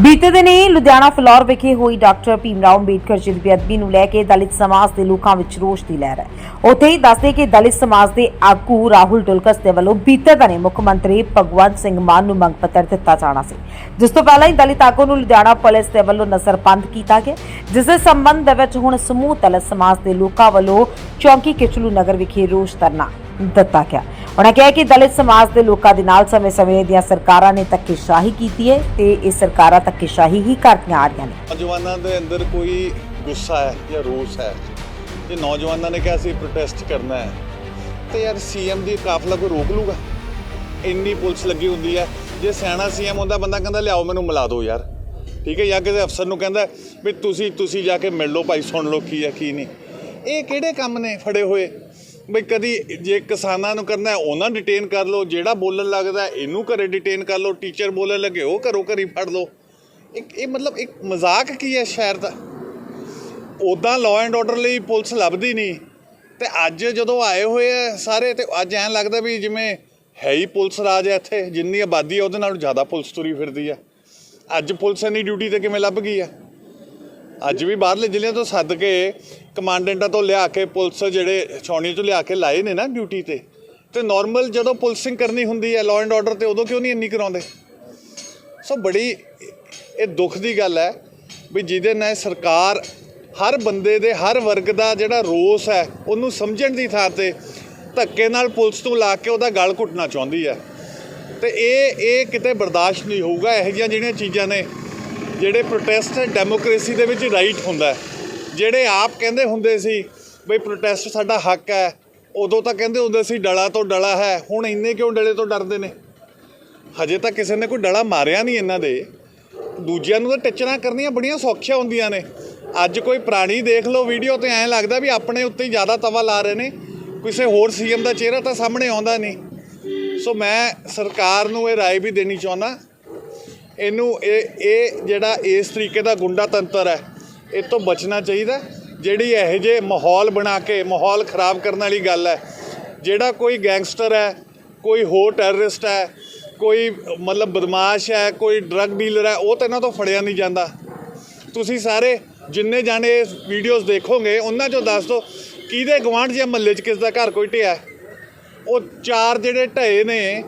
ਬੀਤੇ ਦਿਨ ਹੀ ਲੁਧਿਆਣਾ ਫਲੋਰ ਵਿਖੇ ਹੋਈ ਡਾਕਟਰ ਭੀਮ ਰਾਓ ਅੰਬੇਡਕਰ ਜੀ ਦੀ ਬੇਅਦਬੀ ਨੂੰ ਲੈ ਕੇ ਦਲਿਤ ਸਮਾਜ ਦੇ ਲੋਕਾਂ ਵਿੱਚ ਰੋਸ਼ ਦੀ ਲਹਿਰ ਹੈ। ਉੱਥੇ ਹੀ ਦੱਸਦੇ ਕਿ ਦਲਿਤ ਸਮਾਜ ਦੇ ਆਗੂ ਰਾਹੁਲ ਡੁਲਕਸ ਦੇ ਵੱਲੋਂ ਬੀਤੇ ਦਿਨ ਮੁੱਖ ਮੰਤਰੀ ਭਗਵੰਤ ਸਿੰਘ ਮਾਨ ਨੂੰ ਮੰਗ ਪੱਤਰ ਦਿੱਤਾ ਜਾਣਾ ਸੀ। ਜਿਸ ਤੋਂ ਪਹਿਲਾਂ ਹੀ ਦਲਿਤ ਆਗੂ ਨੂੰ ਲੁਧਿਆਣਾ ਪੁਲਿਸ ਦੇ ਵੱਲੋਂ ਨਜ਼ਰਬੰਦ ਕੀਤਾ ਗਿਆ। ਜਿਸ ਦੇ ਸੰਬੰਧ ਦੇ ਵਿੱਚ ਹੁਣ ਸਮੂਹ ਦਲਿਤ ਸਮਾਜ ਦੇ ਲੋਕਾਂ ਵੱਲੋਂ ਚੌਂਕੀ ਕਿਚਲੂ ਨਗਰ ਵਿਖੇ ਰੋਸ਼ ਧਰਨਾ ਦਿੱਤਾ ਗਿਆ। ਉਹਨਾਂ ਕਿਹਾ ਕਿ ਦਲਿਤ ਸਮਾਜ ਦੇ ਲੋਕਾਂ ਦੇ ਨਾਲ ਸਮੇਂ-ਸਮੇਂ ਦੀਆਂ ਸਰਕਾਰਾਂ ਨੇ ਧੱਕੇਸ਼ਾਹੀ ਕੀਤੀ ਹੈ ਤੇ ਇਹ ਸਰਕਾਰਾਂ ਧੱਕੇਸ਼ਾਹੀ ਹੀ ਕਰਦੀਆਂ ਆ ਰਹੀਆਂ ਨੇ। ਨੌਜਵਾਨਾਂ ਦੇ ਅੰਦਰ ਕੋਈ ਗੁੱਸਾ ਹੈ ਜਾਂ ਰੋਸ ਹੈ? ਜੇ ਨੌਜਵਾਨਾਂ ਨੇ ਕਿਹਾ ਸੀ ਪ੍ਰੋਟੈਸਟ ਕਰਨਾ ਹੈ, ਤੇ ਯਾਰ ਸੀਐਮ ਦੀ ਕਾਫਲਾ ਕੋਈ ਰੋਕ ਲੂਗਾ? ਇੰਨੀ ਪੁਲਿਸ ਲੱਗੀ ਹੁੰਦੀ ਹੈ। ਜੇ ਸਿਆਣਾ ਸੀਐਮ ਹੁੰਦਾ, ਬੰਦਾ ਕਹਿੰਦਾ, ਲਿਆਓ ਮੈਨੂੰ, ਮਿਲਾ ਦਿਓ ਯਾਰ। ਠੀਕ ਹੈ, ਜਾਂ ਕਿਸੇ ਅਫਸਰ ਨੂੰ ਕਹਿੰਦਾ, ਵੀ ਤੁਸੀਂ ਤੁਸੀਂ ਜਾ ਕੇ ਮਿਲ ਲਓ ਭਾਈ, ਸੁਣ ਲਓ ਕੀ ਹੈ, ਕੀ ਨਹੀਂ। ਇਹ ਕਿਹੜੇ ਕੰਮ ਨੇ ਫੜੇ ਹੋਏ? ਬਈ ਕਦੀ ਜੇ ਕਿਸਾਨਾਂ ਨੂੰ ਕਰਨਾ ਹੈ, ਉਹਨਾਂ ਡਿਟੇਨ ਕਰ ਲਓ, ਜਿਹੜਾ ਬੋਲਣ ਲੱਗਦਾ ਇਹਨੂੰ ਘਰੇ ਡਿਟੇਨ ਕਰ ਲਓ ਟੀਚਰ ਬੋਲਣ ਲੱਗੇ, ਉਹ ਘਰੋਂ ਘਰੀ ਫੜ ਲਓ। ਇੱਕ, ਇਹ ਮਤਲਬ ਇੱਕ ਮਜ਼ਾਕ ਕੀ ਹੈ ਸ਼ਹਿਰ ਦਾ? ਉਦਾਂ ਲਾਅ ਐਂਡ ਆਰਡਰ ਲਈ ਪੁਲਿਸ ਲੱਭਦੀ ਨਹੀਂ। ਤੇ ਅੱਜ ਜਦੋਂ ਆਏ ਹੋਏ ਆ ਸਾਰੇ, ਤੇ ਅੱਜ ਐਂ ਲੱਗਦਾ ਵੀ ਜਿਵੇਂ ਹੈ ਹੀ ਪੁਲਿਸ ਰਾਜ ਹੈ ਇੱਥੇ, ਜਿੰਨੀ ਆਬਾਦੀ ਹੈ ਉਹਦੇ ਨਾਲੋਂ ਜ਼ਿਆਦਾ ਪੁਲਿਸ ਤੁਰੀ ਫਿਰਦੀ ਆ। ਅੱਜ ਪੁਲਿਸ ਇੰਨੀ ਡਿਊਟੀ ਤੇ ਕਿਵੇਂ ਲੱਭ ਗਈ ਆ? ਅੱਜ ਵੀ ਬਾਹਰਲੇ ਜ਼ਿਲ੍ਹਿਆਂ ਤੋਂ ਸੱਦ ਕੇ ਕਮਾਂਡੈਂਟਾਂ ਤੋਂ ਲਿਆ ਕੇ ਪੁਲਿਸ ਜਿਹੜੇ ਛਾਉਣੀ ਤੋਂ ਲਿਆ ਕੇ ਲਾਏ ਨੇ ਨਾ ਡਿਊਟੀ ਤੇ ਤੇ ਨਾਰਮਲ ਜਦੋਂ ਪੁਲਿਸਿੰਗ ਕਰਨੀ ਹੁੰਦੀ ਹੈ ਲਾਅ ਐਂਡ ਆਰਡਰ ਤੇ ਉਦੋਂ ਕਿਉਂ ਨਹੀਂ ਇੰਨੀ ਕਰਾਉਂਦੇ? ਸੋ ਬੜੀ ਇਹ ਦੁੱਖ ਦੀ ਗੱਲ ਹੈ ਵੀ ਜਿਹਦੇ ਨਾਲ ਸਰਕਾਰ ਹਰ ਬੰਦੇ ਦੇ, ਹਰ ਵਰਗ ਦਾ ਜਿਹੜਾ ਰੋਸ ਹੈ, ਉਹਨੂੰ ਸਮਝਣ ਦੀ ਥਾਂ ਤੇ ਧੱਕੇ ਨਾਲ ਪੁਲਿਸ ਤੋਂ ਲਾ ਕੇ ਉਹਦਾ ਗਲ ਘੁੱਟਣਾ ਚਾਹੁੰਦੀ ਹੈ। ਤੇ ਇਹ ਇਹ ਕਿਤੇ ਬਰਦਾਸ਼ਤ ਨਹੀਂ ਹੋਊਗਾ, ਇਹੋ ਜਿਹੀਆਂ ਜਿਹੜੀਆਂ ਚੀਜ਼ਾਂ ਨੇ ਜਿਹੜੇ ਪ੍ਰੋਟੈਸਟ ਡੈਮੋਕ੍ਰੇਸੀ ਦੇ ਵਿੱਚ ਰਾਈਟ ਹੁੰਦਾ ਹੈ। ਜਿਹੜੇ ਆਪ ਕਹਿੰਦੇ ਹੁੰਦੇ ਸੀ ਬਈ ਪ੍ਰੋਟੈਸਟ ਸਾਡਾ ਹੱਕ ਹੈ ਉਦੋਂ ਤਾਂ ਕਹਿੰਦੇ ਹੁੰਦੇ ਸੀ ਡਲਾ ਤੋਂ ਡਲਾ ਹੈ ਹੁਣ ਇੰਨੇ ਕਿਉਂ ਡਲੇ ਤੋਂ ਡਰਦੇ ਨੇ ਹਜੇ ਤਾਂ ਕਿਸੇ ਨੇ ਕੋਈ ਡਲਾ ਮਾਰਿਆ ਨਹੀਂ ਇਹਨਾਂ ਦੇ ਦੂਜਿਆਂ ਨੂੰ ਤਾਂ ਟੱਚਰਾਂ ਕਰਨੀਆਂ ਬੜੀਆਂ ਸੌਖੀਆਂ ਹੁੰਦੀਆਂ ਨੇ ਅੱਜ ਕੋਈ ਪ੍ਰਾਣੀ ਦੇਖ ਲਓ ਵੀਡੀਓ ਤੇ ਐਂ ਲੱਗਦਾ ਵੀ ਆਪਣੇ ਉੱਤੇ ਹੀ ਜ਼ਿਆਦਾ ਤਵਾ ਲਾ ਰਹੇ ਨੇ ਕਿਸੇ ਹੋਰ ਸੀਐਮ ਦਾ ਚਿਹਰਾ ਤਾਂ ਸਾਹਮਣੇ ਆਉਂਦਾ ਨਹੀਂ ਸੋ ਮੈਂ ਸਰਕਾਰ ਨੂੰ ਇਹ رائے ਵੀ ਦੇਣੀ ਚਾਹੁੰਦਾ ਇਹਨੂੰ ਇਹ ਇਹ ਜਿਹੜਾ ਇਸ ਤਰੀਕੇ ਦਾ ਗੁੰਡਾ ਤੰਤਰ ਹੈ, ਇਹ ਤੋਂ ਬਚਣਾ ਚਾਹੀਦਾ ਜਿਹੜੀ ਇਹੋ ਜਿਹੇ ਮਾਹੌਲ ਬਣਾ ਕੇ, ਮਾਹੌਲ ਖਰਾਬ ਕਰਨ ਵਾਲੀ ਗੱਲ ਹੈ, ਜਿਹੜਾ ਕੋਈ ਗੈਂਗਸਟਰ ਹੈ, ਕੋਈ ਹੋਰ ਟੈਰਰਿਸਟ ਹੈ, ਕੋਈ ਮਤਲਬ ਬਦਮਾਸ਼ ਹੈ, ਕੋਈ ਡਰੱਗ ਡੀਲਰ ਹੈ, ਉਹ ਤਾਂ ਇਹਨਾਂ ਤੋਂ ਫੜਿਆ ਨਹੀਂ ਜਾਂਦਾ। ਤੁਸੀਂ ਸਾਰੇ ਜਿੰਨੇ ਜਾਣੇ ਇਸ ਵੀਡੀਓਜ਼ ਦੇਖੋਗੇ, ਉਹਨਾਂ ਚੋਂ ਦੱਸ ਦਿਓ, ਕਿਹਦੇ ਗਵਾਂਢ ਜਾਂ ਮਹੱਲੇ 'ਚ ਕਿਸ ਦਾ ਘਰ ਕੋਈ ਢਿਆ ਉਹ ਚਾਰ ਜਿਹੜੇ ਢਏ ਨੇ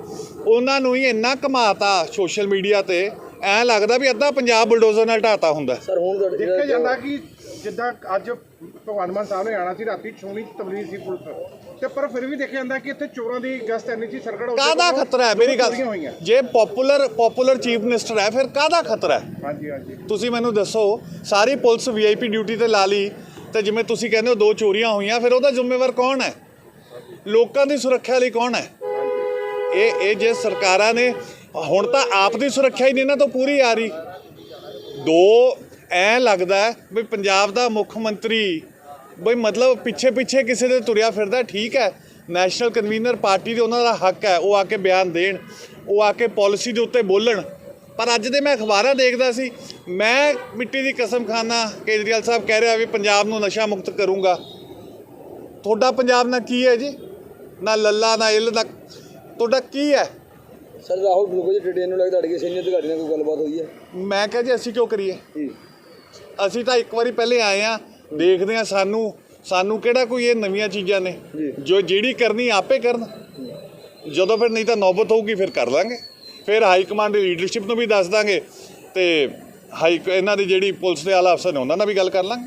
ਉਹਨਾਂ ਨੂੰ ਹੀ ਇੰਨਾ ਕਮਾਤਾ ਸੋਸ਼ਲ ਮੀਡੀਆ ਤੇ ਐਂ ਲੱਗਦਾ ਵੀ ਅੱਧਾ ਪੰਜਾਬ ਬੁਲਡੋਜ਼ਰ ਨਾਲ ਢਾਤਾ ਹੁੰਦਾ। ਸਰ ਹੁਣ ਤੁਹਾਡੇ ਦੇਖਿਆ ਜਾਂਦਾ ਕਿ ਜਿੱਦਾਂ ਅੱਜ ਭਗਵਾਨ ਮਾਨ ਸਾਹਿਬ ਨੇ ਆਣਾ ਸੀ ਰਾਤੀ ਛੋਣੀ ਤਬਲੀਗ ਸੀ ਪੁਲਿਸ। ਤੇ ਪਰ ਫਿਰ ਵੀ ਦੇਖਿਆ ਜਾਂਦਾ ਕਿ ਇੱਥੇ ਚੋਰਾਂ ਦੀ ਗਸ਼ਤ ਇੰਨੀ ਸੀ ਸਰਕਟ ਕਾਹਦਾ ਖਤਰਾ ਹੈ? ਮੇਰੀ ਗੱਲ ਹੋਈਆਂ। ਜੇ ਪਪੂਲਰ ਪਪੂਲਰ ਚੀਫ ਮਿਨਿਸਟਰ ਹੈ ਫਿਰ ਕਾਹਦਾ ਖਤਰਾ ਹੈ? ਹਾਂਜੀ ਹਾਂਜੀ। ਤੁਸੀਂ ਮੈਨੂੰ ਦੱਸੋ ਸਾਰੀ ਪੁਲਿਸ ਵੀਆਈਪੀ ਡਿਊਟੀ ਤੇ ਲਾ ਲਈ ਤੇ ਜਿਵੇਂ ਤੁਸੀਂ ਕਹਿੰਦੇ ਹੋ ਦੋ ਚੋਰੀਆਂ ਹੋਈਆਂ ਫਿਰ ਉਹਦਾ ਜ਼ਿੰਮੇਵਾਰ ਕੌਣ ਹੈ? ਲੋਕਾਂ ਦੀ ਸੁਰੱਖਿਆ ਲਈ ਕੌਣ ਹੈ? ਇਹ ਇਹ ਜੇ ਸਰਕਾਰਾਂ ਨੇ, ਹੁਣ ਤਾਂ ਆਪ ਦੀ ਸੁਰੱਖਿਆ ਹੀ ਨਹੀਂ ਇਹਨਾਂ ਤੋਂ ਪੂਰੀ ਆ ਰਹੀ। ਦੋ, ਐ ਲੱਗਦਾ ਵੀ ਪੰਜਾਬ ਦਾ ਮੁੱਖ ਮੰਤਰੀ, ਬਈ ਮਤਲਬ ਪਿੱਛੇ ਪਿੱਛੇ ਕਿਸੇ ਦੇ ਤੁਰਿਆ ਫਿਰਦਾ, ਠੀਕ ਹੈ। ਨੈਸ਼ਨਲ ਕਨਵੀਨਰ ਪਾਰਟੀ ਦੇ ਉਹਨਾਂ ਦਾ ਹੱਕ ਹੈ, ਉਹ ਆ ਕੇ ਬਿਆਨ ਦੇਣ, ਉਹ ਆ ਕੇ ਪਾਲਿਸੀ ਦੇ ਉੱਤੇ ਬੋਲਣ। ਪਰ ਅੱਜ ਦੇ ਮੈਂ ਅਖਬਾਰਾਂ ਦੇਖਦਾ ਸੀ, ਮੈਂ ਮਿੱਟੀ ਦੀ ਕਸਮ ਖਾਨਾ, ਕੇਜਰੀਵਾਲ ਸਾਹਿਬ ਕਹਿ ਰਿਹਾ ਵੀ ਪੰਜਾਬ ਨੂੰ ਨਸ਼ਾ ਮੁਕਤ ਕਰੂੰਗਾ। ਤੁਹਾਡਾ ਪੰਜਾਬ ਨਾਲ ਕੀ ਹੈ ਜੀ? ਨਾ ਲੱਲਾ, ਨਾ ਇਲ, ਨਾ ਤੁਹਾਡਾ ਕੀ ਹੈ? ਸਰ ਰਾਹੁਲ ਡੁਲਕੋ ਜੀ ਟ੍ਰੇਨ ਨੂੰ ਲੱਗਦਾ ਤੁਹਾਡੇ ਕੇ ਸੀਨੀਅਰ ਅਧਿਕਾਰੀ ਨਾਲ ਕੋਈ ਗੱਲਬਾਤ ਹੋਈ ਹੈ? ਮੈਂ ਕਿਹਾ ਜੀ ਅਸੀਂ ਕਿਉਂ ਕਰੀਏ? ਜੀ। ਅਸੀਂ ਤਾਂ ਇੱਕ ਵਾਰੀ ਪਹਿਲੇ ਆਏ ਆ ਦੇਖਦੇ ਆ ਸਾਨੂੰ ਸਾਨੂੰ ਕਿਹੜਾ ਕੋਈ ਇਹ ਨਵੀਆਂ ਚੀਜ਼ਾਂ ਨੇ? ਜੀ। ਜੋ ਜਿਹੜੀ ਕਰਨੀ ਆਪੇ ਕਰਨ। ਜਦੋਂ ਫਿਰ ਨਹੀਂ ਤਾਂ ਨੌਬਤ ਹੋਊਗੀ ਫਿਰ ਕਰ ਲਾਂਗੇ। ਫਿਰ ਹਾਈ ਕਮਾਂਡ ਦੀ ਲੀਡਰਸ਼ਿਪ ਨੂੰ ਵੀ ਦੱਸ ਦਾਂਗੇ ਤੇ ਹਾਈ ਇਹਨਾਂ ਦੀ ਜਿਹੜੀ ਪੁਲਿਸ ਦੇ ਆਲਾ ਅਫਸਰ ਨੇ ਉਹਨਾਂ ਨਾਲ ਵੀ ਗੱਲ ਕਰ ਲਾਂਗੇ।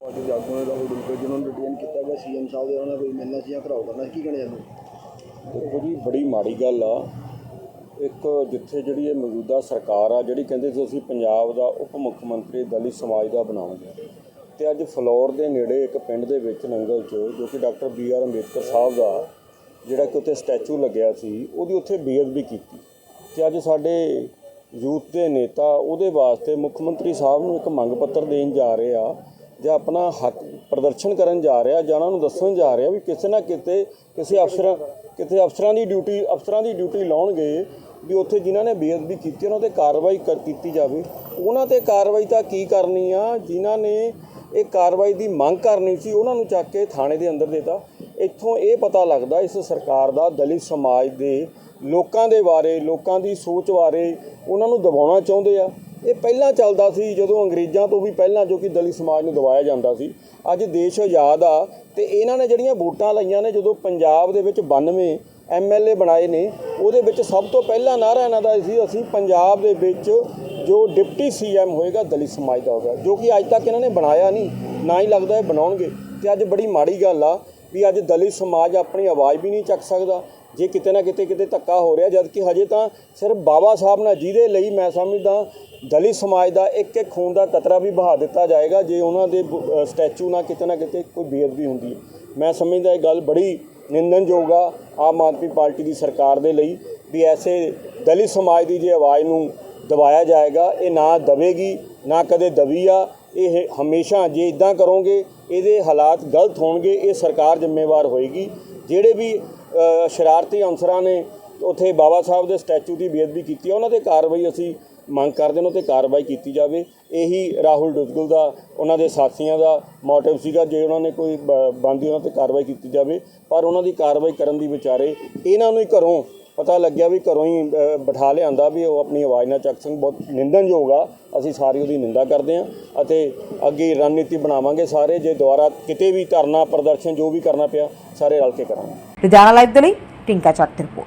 ਪਾਰਟੀ ਦੇ ਆਗੂ ਨੇ ਰਾਹੁਲ ਜਿਹਨਾਂ ਨੂੰ ਡਿਟੇਨ ਕੀਤਾ ਗਿਆ ਸੀਐਮ ਸਾਹਿਬ ਦੇ ਉਹਨਾਂ ਕੋਈ ਮਿਲਣਾ ਸੀ ਜਾਂ ਘਰਾਓ ਕਰਨਾ ਸੀ ਕੀ ਕਹਿਣਾ ਚਾਹੁੰਦੇ ਦੇਖੋ ਜੀ ਬੜੀ ਮਾੜੀ ਗੱਲ ਆ। ਇੱਕ ਜਿੱਥੇ ਜਿਹੜੀ ਇਹ ਮੌਜੂਦਾ ਸਰਕਾਰ ਆ, ਜਿਹੜੀ ਕਹਿੰਦੇ ਸੀ ਅਸੀਂ ਪੰਜਾਬ ਦਾ ਉਪ ਮੁੱਖ ਮੰਤਰੀ ਦਲਿਤ ਸਮਾਜ ਦਾ ਬਣਾਉਂਗੇ। ਤੇ ਅੱਜ ਫਲੋਰ ਦੇ ਨੇੜੇ ਇੱਕ ਪਿੰਡ ਦੇ ਵਿੱਚ ਨੰਗਲ 'ਚ, ਜੋ ਕਿ doctor B R Ambedkar sahib ਦਾ, ਜਿਹੜਾ ਕਿ ਉੱਥੇ ਸਟੈਚੂ ਲੱਗਿਆ ਸੀ, ਉਹਦੀ ਉੱਥੇ ਬੇਅਦਬੀ ਕੀਤੀ। ਤੇ ਅੱਜ ਸਾਡੇ ਯੂਥ ਦੇ ਨੇਤਾ, ਉਹਦੇ ਵਾਸਤੇ ਮੁੱਖ ਮੰਤਰੀ ਸਾਹਿਬ ਨੂੰ ਇੱਕ ਮੰਗ ਪੱਤਰ ਦੇਣ ਜਾ ਰਹੇ ਆ ਜਾਂ ਆਪਣਾ ਹੱਕ ਪ੍ਰਦਰਸ਼ਨ ਕਰਨ ਜਾ ਰਿਹਾ, ਜਾਂ ਉਹਨਾਂ ਨੂੰ ਦੱਸਣ ਜਾ ਰਿਹਾ ਵੀ ਕਿਸੇ ਨਾ ਕਿਤੇ ਕਿਸੇ ਅਫਸਰਾਂ, ਕਿਤੇ ਅਫਸਰਾਂ ਦੀ ਡਿਊਟੀ ਅਫਸਰਾਂ ਦੀ ਡਿਊਟੀ ਲਾਉਣਗੇ ਵੀ ਉੱਥੇ ਜਿਨ੍ਹਾਂ ਨੇ ਬੇਅਦਬੀ ਕੀਤੀ, ਉਹਨਾਂ ਤੇ ਕਾਰਵਾਈ ਕਰ ਕੀਤੀ ਜਾਵੇ। ਉਹਨਾਂ ਤੇ ਕਾਰਵਾਈ ਤਾਂ ਕੀ ਕਰਨੀ ਆ? ਜਿਨ੍ਹਾਂ ਨੇ ਇਹ ਕਾਰਵਾਈ ਦੀ ਮੰਗ ਕਰਨੀ ਸੀ, ਉਹਨਾਂ ਨੂੰ ਚੱਕ ਕੇ ਥਾਣੇ ਦੇ ਅੰਦਰ ਦੇਤਾ। ਇੱਥੋਂ ਇਹ ਪਤਾ ਲੱਗਦਾ, ਇਸ ਸਰਕਾਰ ਦਾ ਦਲਿਤ ਸਮਾਜ ਦੇ ਲੋਕਾਂ ਦੇ ਬਾਰੇ, ਲੋਕਾਂ ਦੀ ਸੋਚ ਬਾਰੇ ਉਹਨਾਂ ਨੂੰ ਦਬਾਉਣਾ ਚਾਹੁੰਦੇ ਆ। ਇਹ ਪਹਿਲਾਂ ਚੱਲਦਾ ਸੀ ਜਦੋਂ ਅੰਗਰੇਜ਼ਾਂ ਤੋਂ ਵੀ ਪਹਿਲਾਂ ਜੋ ਕਿ ਦਲਿਤ ਸਮਾਜ ਨੂੰ ਦਬਾਇਆ ਜਾਂਦਾ ਸੀ। ਅੱਜ ਦੇਸ਼ ਆਜ਼ਾਦ ਆ ਤੇ ਇਹਨਾਂ ਨੇ ਜਿਹੜੀਆਂ ਵੋਟਾਂ ਲਾਈਆਂ ਨੇ, ਜਦੋਂ ਪੰਜਾਬ ਦੇ ਵਿੱਚ 92 ਐਮਐਲਏ ਬਣਾਏ ਨੇ, ਉਹਦੇ ਵਿੱਚ ਸਭ ਤੋਂ ਪਹਿਲਾ ਨਾਰਾ ਇਹਨਾਂ ਦਾ ਸੀ, ਅਸੀਂ ਪੰਜਾਬ ਦੇ ਵਿੱਚ ਜੋ ਡਿਪਟੀ ਸੀਐਮ ਹੋਏਗਾ, ਦਲਿਤ ਸਮਾਜ ਦਾ ਹੋਗਾ ਜੋ ਕਿ ਅੱਜ ਤੱਕ ਇਹਨਾਂ ਨੇ ਬਣਾਇਆ ਨਹੀਂ, ਨਾ ਹੀ ਲੱਗਦਾ ਇਹ ਬਣਾਉਣਗੇ। ਤੇ ਅੱਜ ਬੜੀ ਮਾੜੀ ਗੱਲ ਆ ਵੀ ਅੱਜ ਦਲਿਤ ਸਮਾਜ ਆਪਣੀ ਆਵਾਜ਼ ਵੀ ਨਹੀਂ ਚੱਕ ਸਕਦਾ। ਜੇ ਕਿਤੇ ਨਾ ਕਿਤੇ ਕਿਤੇ ਧੱਕਾ ਹੋ ਰਿਹਾ, ਜਦ ਕਿ ਹਜੇ ਤਾਂ ਸਿਰਫ ਬਾਬਾ ਸਾਹਿਬ ਨਾਲ ਜਿਹਦੇ ਲਈ ਮੈਂ ਸਮਝਦਾ, ਦਲਿਤ ਸਮਾਜ ਦਾ ਇੱਕ ਇੱਕ ਖੂਨ ਦਾ ਕਤਰਾ ਵੀ ਬਹਾ ਦਿੱਤਾ ਜਾਏਗਾ, ਜੇ ਉਹਨਾਂ ਦੇ ਬ- ਸਟੈਚੂ ਨਾਲ ਕਿਤੇ ਨਾ ਕਿਤੇ ਕੋਈ ਬੇਅਦਬੀ ਹੁੰਦੀ ਹੈ। ਮੈਂ ਸਮਝਦਾ ਇਹ ਗੱਲ ਬੜੀ ਨਿੰਦਨਯੋਗ ਆ ਆਮ ਆਦਮੀ ਪਾਰਟੀ ਦੀ ਸਰਕਾਰ ਦੇ ਲਈ ਵੀ ਐਸੇ ਦਲਿਤ ਸਮਾਜ ਦੀ ਜੇ ਆਵਾਜ਼ ਨੂੰ ਦਬਾਇਆ ਜਾਏਗਾ, ਇਹ ਨਾ ਦਵੇਗੀ, ਨਾ ਕਦੇ ਦਵੀ ਆ, ਇਹ ਹਮੇਸ਼ਾ ਜੇ ਇਦਾਂ ਕਰੋਗੇ, ਇਹਦੇ ਹਾਲਾਤ ਗਲਤ ਹੋਣਗੇ, ਇਹ ਸਰਕਾਰ ਜ਼ਿੰਮੇਵਾਰ ਹੋਏਗੀ। ਜਿਹੜੇ ਵੀ ਸ਼ਰਾਰਤੀ ਅਨਸਰਾਂ ਨੇ ਉੱਥੇ ਬਾਬਾ ਸਾਹਿਬ ਦੇ ਸਟੈਚੂ ਦੀ ਬੇਅਦਬੀ ਕੀਤੀ ਹੈ ਉਹਨਾਂ ਤੇ ਕਾਰਵਾਈ ਅਸੀਂ ਮੰਗ ਕਰਦੇ ਨੇ ਤੇ ਕਾਰਵਾਈ ਕੀਤੀ ਜਾਵੇ। ਇਹੀ ਰਾਹੁਲ ਡੁੱਗਲ ਦਾ, ਉਹਨਾਂ ਦੇ ਸਾਥੀਆਂ ਦਾ ਮੋਟਿਵ ਸੀਗਾ, ਜੇ ਉਹਨਾਂ ਨੇ ਕੋਈ ਬੰਦੀ ਉਹਨਾਂ ਤੇ ਕਾਰਵਾਈ ਕੀਤੀ ਜਾਵੇ। ਪਰ ਉਹਨਾਂ ਦੀ ਕਾਰਵਾਈ ਕਰਨ ਦੀ ਵਿਚਾਰੇ ਇਹਨਾਂ ਨੂੰ ਹੀ ਘਰੋਂ ਪਤਾ ਲੱਗਿਆ ਵੀ ਘਰੋਂ ਹੀ ਅ, ਬਿਠਾ ਲਿਆਂਦਾ ਵੀ ਉਹ ਆਪਣੀ ਆਵਾਜ਼ ਨਾਲ ਚੱਕ ਸਕਣ। ਬਹੁਤ ਨਿੰਦਣਯੋਗ ਆ। ਅਸੀਂ ਸਾਰੀ ਉਹਦੀ ਨਿੰਦਾ ਕਰਦੇ ਹਾਂ ਅਤੇ ਅੱਗੇ ਰਣਨੀਤੀ ਬਣਾਵਾਂਗੇ ਸਾਰੇ। ਜੇ ਦੁਬਾਰਾ ਕਿਤੇ ਵੀ ਧਰਨਾ ਪ੍ਰਦਰਸ਼ਨ ਜੋ ਵੀ ਕਰਨਾ ਪਿਆ ਸਾਰੇ ਰਲ ਕੇ ਕਰਾਂਗੇ। ਲੁਧਿਆਣਾ ਲਾਈਵ ਦੇ ਲਈ ਟਿੰਕਾ ਚੱਟ ਦੀ ਰਿਪੋਰਟ।